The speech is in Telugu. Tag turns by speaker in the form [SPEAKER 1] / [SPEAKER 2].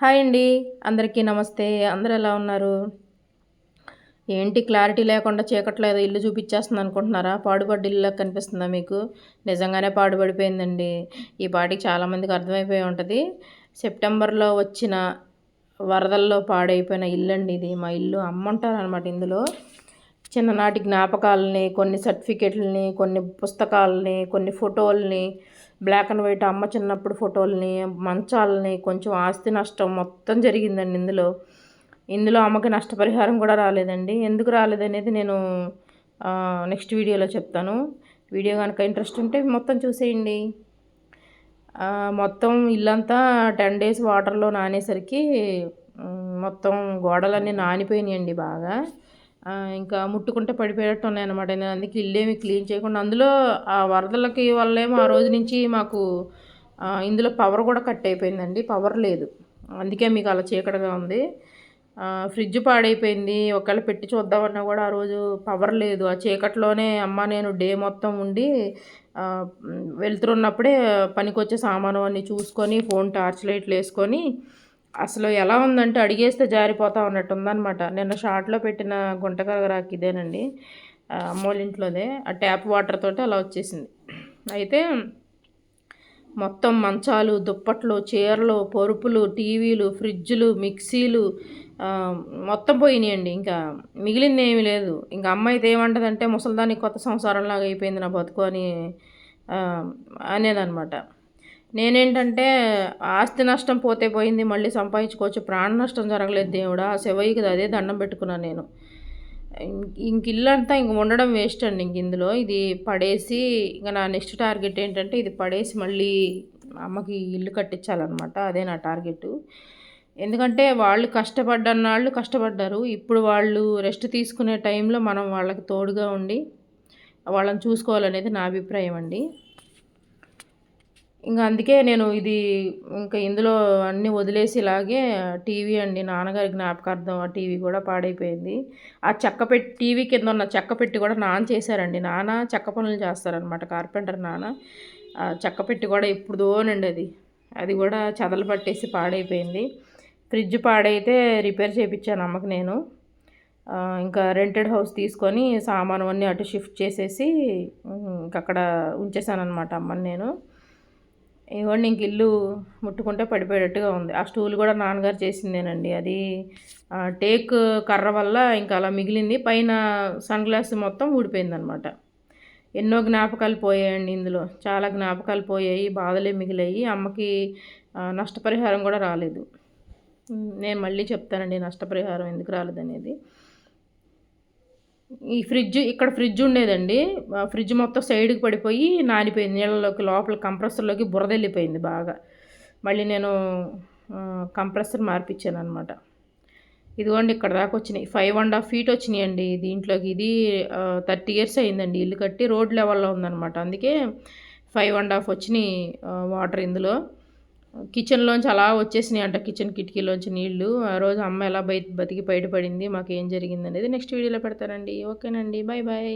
[SPEAKER 1] హాయ్ అండి. అందరికీ నమస్తే. అందరు ఎలా ఉన్నారు? ఏంటి క్లారిటీ లేకుండా చీకట్లో ఏదో ఇల్లు చూపించేస్తుంది అనుకుంటున్నారా? పాడుబడ్డ ఇల్లు కనిపిస్తుందా మీకు? నిజంగానే పాడుపడిపోయిందండి ఈ పాటికి చాలామందికి అర్థమైపోయి ఉంటుంది. సెప్టెంబర్లో వచ్చిన వరదల్లో పాడైపోయిన ఇల్లు అండి ఇది. మా ఇల్లు అమ్మంటారు అనమాట ఇందులో. చిన్ననాటి జ్ఞాపకాలని కొన్ని సర్టిఫికెట్లని కొన్ని పుస్తకాలని కొన్ని ఫోటోల్ని బ్లాక్ అండ్ వైట్ అమ్మ చిన్నప్పుడు ఫోటోల్ని మంచాలని కొంచెం ఆస్తి నష్టం మొత్తం జరిగిందండి ఇందులో. ఇందులో అమ్మకి నష్టపరిహారం కూడా రాలేదండి. ఎందుకు రాలేదనేది నేను నెక్స్ట్ వీడియోలో చెప్తాను. వీడియో కనుక ఇంట్రెస్ట్ ఉంటే మొత్తం చూసేయండి. మొత్తం ఇల్లంతా టెన్ డేస్ వాటర్లో నానేసరికి మొత్తం గోడలన్నీ నానిపోయినాయండి బాగా. ఇంకా ముట్టుకుంటే పడిపోయేటట్టు ఉన్నాయన్నమాట. నేను అందుకే ఇల్లేమి క్లీన్ చేయకుండా అందులో ఆ వరదలకి వల్లేమో ఆ రోజు నుంచి మాకు ఇందులో పవర్ కూడా కట్ అయిపోయిందండి. పవర్ లేదు. అందుకే మీకు అలా చీకటిగా ఉంది. ఫ్రిడ్జ్ పాడైపోయింది. ఒకవేళ పెట్టి చూద్దామన్నా కూడా ఆ రోజు పవర్ లేదు. ఆ చీకట్లోనే అమ్మ నేను డే మొత్తం ఉండి వెళ్తున్నప్పుడే పనికొచ్చే సామాను అన్నీ చూసుకొని ఫోన్ టార్చ్ లైట్లు వేసుకొని అసలు ఎలా ఉందంటే అడిగేస్తే జారిపోతా ఉన్నట్టు ఉందనమాట నిన్న షార్ట్లో పెట్టిన గుంటకరగరాకి ఇదేనండి. అమ్మోళ్ళ ఇంట్లోదే ఆ ట్యాప్ వాటర్ తోటి అలా వచ్చేసింది. అయితే మొత్తం మంచాలు దుప్పట్లు చీరలు పరుపులు టీవీలు ఫ్రిడ్జ్లు మిక్సీలు మొత్తం పోయినాయండి. ఇంకా మిగిలింది ఏమీ లేదు. ఇంకా అమ్మ అయితే ఏమంటదంటే ముసలిదానికి కొత్త సంసారంలాగా అయిపోయింది నా బతుకు అని అనేదనమాట నేనేంటంటే ఆస్తి నష్టం పోతే పోయింది మళ్ళీ సంపాదించుకోవచ్చు. ప్రాణ నష్టం జరగలేదు దేవుడా ఆ శివయ్యకి అదే దండం పెట్టుకున్నాను నేను. ఇంక ఇల్లు అంతా ఇంక ఉండడం వేస్ట్ అండి ఇంక ఇందులో. ఇది పడేసి ఇంకా నా నెక్స్ట్ టార్గెట్ ఏంటంటే ఇది పడేసి మళ్ళీ అమ్మకి ఇల్లు కట్టించాలన్నమాట. అదే నా టార్గెట్ ఎందుకంటే వాళ్ళు కష్టపడ్డన్న వాళ్ళు కష్టపడ్డారు. ఇప్పుడు వాళ్ళు రెస్ట్ తీసుకునే టైంలో మనం వాళ్ళకి తోడుగా ఉండి వాళ్ళని చూసుకోవాలనేది నా అభిప్రాయం అండి. ఇంకా అందుకే నేను ఇది ఇంకా ఇందులో అన్నీ వదిలేసి ఇలాగే టీవీ అండి నాన్నగారి జ్ఞాపకార్థం ఆ టీవీ కూడా పాడైపోయింది. ఆ చెక్క పెట్టి టీవీ కింద ఉన్న చెక్క పెట్టి కూడా నాన్న చేశారండి. నాన్న చెక్క పనులు చేస్తారనమాట కార్పెంటర్ నాన్న. చెక్క పెట్టి కూడా ఎప్పుడుదోనండి అది. అది కూడా చదలు పట్టేసి పాడైపోయింది. ఫ్రిడ్జ్ పాడైతే రిపేర్ చేయించాను అమ్మకి నేను. ఇంకా రెంటెడ్ హౌస్ తీసుకొని సామాను అన్నీ అటు షిఫ్ట్ చేసేసి ఇంకక్కడ ఉంచేసాను అనమాట అమ్మని నేను. ఇవ్వండి ఇంక ఇల్లు ముట్టుకుంటే పడిపోయేటట్టుగా ఉంది. ఆ స్టూల్ కూడా నాన్నగారు చేసిందేనండి. అది టేక్ కర్ర వల్ల ఇంకా అలా మిగిలింది. పైన సన్ గ్లాస్ మొత్తం ఊడిపోయిందనమాట. ఎన్నో జ్ఞాపకాలు పోయాయండి ఇందులో. చాలా జ్ఞాపకాలు పోయాయి బాధలే మిగిలాయి. అమ్మకి నష్టపరిహారం కూడా రాలేదు. నేను మళ్ళీ చెప్తానండి నష్టపరిహారం ఎందుకు రాలేదనేది. ఈ ఫ్రిడ్జ్ ఇక్కడ ఫ్రిడ్జ్ ఉండేదండి. ఫ్రిడ్జ్ మొత్తం సైడ్కి పడిపోయి నానిపోయింది. నీళ్ళలోకి లోపల కంప్రెసర్లోకి బురద వెళ్ళిపోయింది బాగా. మళ్ళీ నేను కంప్రెసర్ మార్పించాను అనమాట ఇదిగోండి ఇక్కడ దాకా వచ్చినాయి. ఫైవ్ అండ్ హాఫ్ ఫీట్ వచ్చినాయండి దీంట్లోకి. ఇది థర్టీ ఇయర్స్ అయిందండి. ఇల్లు కట్టి రోడ్ లెవెల్లో ఉందనమాట అందుకే ఫైవ్ అండ్ హాఫ్ వచ్చినాయి వాటర్ ఇందులో. కిచెన్లోంచి అలా వచ్చేసినాయి అంట కిచెన్ కిటికీలోంచి నీళ్ళు. ఆ రోజు అమ్మ ఎలా బయట బతికి బయటపడింది మాకు ఏం జరిగింది అనేది నెక్స్ట్ వీడియోలో పెడతానండి. ఓకేనండి బాయ్ బాయ్.